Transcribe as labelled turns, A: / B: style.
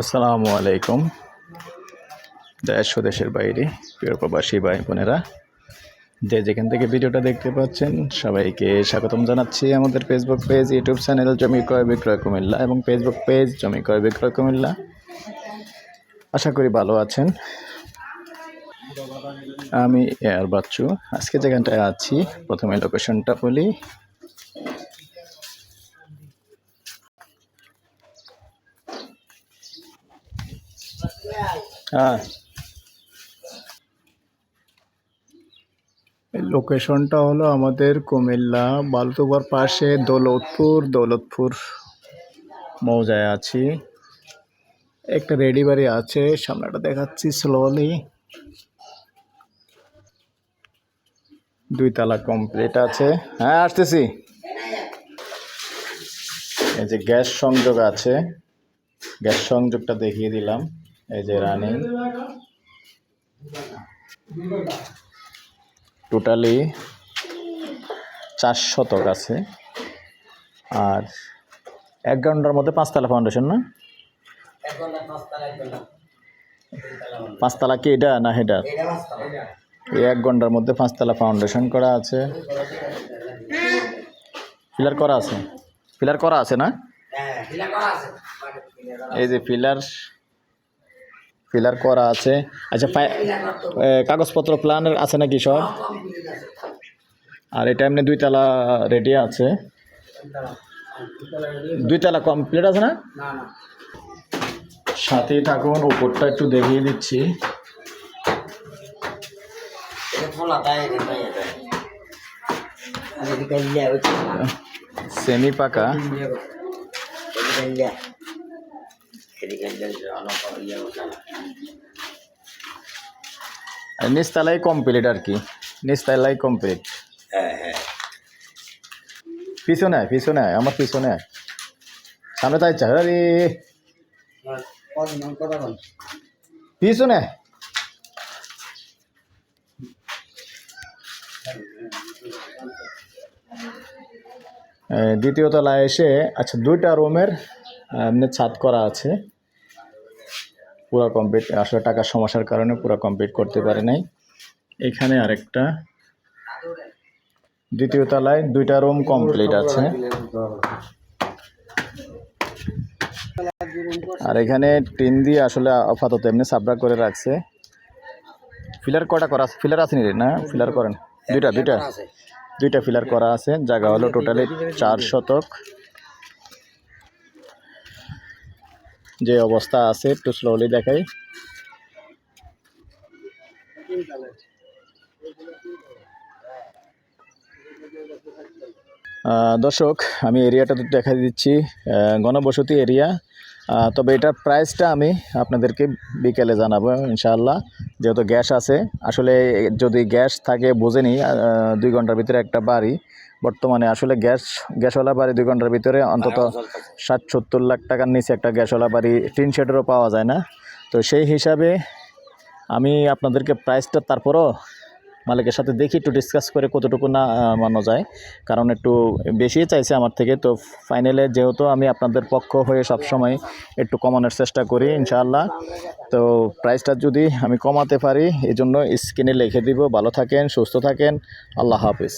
A: আসসালামু আলাইকুম। দেশ ও দেশের বাইরে, প্রিয় প্রবাসী ভাই বোনেরা, যে যেখান থেকে ভিডিওটা দেখতে পাচ্ছেন, সবাইকে স্বাগতম জানাচ্ছি আমাদের ফেসবুক পেজ ইউটিউব চ্যানেল জমি ক্রয় বিক্রয় কুমিল্লা এবং ফেসবুক পেজ জমি ক্রয় বিক্রয় কুমিল্লা। আশা করি ভালো আছেন। আমি এয়ার বাচ্চু। আজকে যেখানটায় আছি, প্রথমে লোকেশনটা বলি। হ্যাঁ। লোকেশনটা হলো আমাদের কুমিল্লা, বালতুবার পাশে দৌলতপুর দৌলতপুর মৌজায় আছি। একটা রেডি বাড়ি আছে, সামনেটা দেখাচ্ছি স্লোলি দুই তালা কমপ্লিট আছে। হ্যাঁ আসতেছি। এই যে গ্যাস সংযোগ আছে, গ্যাস সংযোগটা দেখিয়ে দিলাম। এই যে রানিং টোটালি চার শতক আছে। আর এক ঘণ্টার মধ্যে পাঁচতলা ফাউন্ডেশন না? পাঁচতলা কি এটা না এই এক ঘণ্টার মধ্যে পাঁচতলা ফাউন্ডেশন করা আছে। ফিলার করা আছে? ফিলার করা আছে না? এই যে ফিলার ফিলার করা আছে। আচ্ছা কাগজপত্র প্ল্যানের আছে নাকি সব? আর এটা এমনি দুই তালা রেডি আছে। দুই তালা কমপ্লিট আছে না? সাথেই থাকুন উপরটা একটু দেখিয়ে দিচ্ছি। সেমি পাকা। আর নিচতলাই কমপ্লিট আর কি নিচতলাই কমপ্লিট পিছনে আয়, পিছনে আয়, আমার পিছনে আয়। সামনে তাই চা আরে পিছনে। দ্বিতীয় তলায় এসে আচ্ছা দুইটা রুমের এমনি ছাদ করা আছে পুরো কমপ্লিট আসলে টাকার সমস্যার কারণে পুরো কমপ্লিট করতে পারে নাই। এখানে আরেকটা। দ্বিতীয় তলায় দুইটা রুম কমপ্লিট আছে। আর এখানে টিন দিয়ে আসলে আপাতত এমনি সাবরা করে রাখছে। ফিলার কটা করা আছে? ফিলার আছে নি রে? না ফিলার করেন। দুইটা দুইটা। দুইটা ফিলার করা আছে। জায়গা হলো টোটালি চার শতক। যে অবস্থা আছে, একটু স্লোলি দেখাই। দর্শক, আমি এরিয়াটা তো দেখা দিচ্ছি। গণবসতি এরিয়া। তবে এটার প্রাইসটা আমি আপনাদেরকে বিকেলে জানাব, ইনশাআল্লাহ। যেহেতু গ্যাস আছে, আসলে যদি গ্যাস থাকে বোঝেনি দুই ঘণ্টার ভিতরে একটা বাড়ি। বর্তমানে আসলে গ্যাস গ্যাসওয়ালা বাড়ি দুই ঘণ্টার ভিতরে অন্তত ষাট সত্তর লাখ টাকার নিচে একটা গ্যাসওয়ালা বাড়ি টিন শেডেরও পাওয়া যায় না। তো সেই হিসাবে আমি আপনাদেরকে প্রাইসটা তারপরও মালিকের সাথে দেখি একটু ডিসকাস করে কতটুকু না মানো যায়। কারণ একটু বেশি চাইছে আমার থেকে তো ফাইনালে যেহেতু আমি আপনাদের পক্ষ হয়ে সব সময় একটু কমানোর চেষ্টা করি ইনশাআল্লাহ। তো প্রাইসটা যদি আমি কমাতে পারি এই জন্য স্ক্রিনে লিখে দিব। ভালো থাকেন সুস্থ থাকেন। আল্লাহ হাফিজ।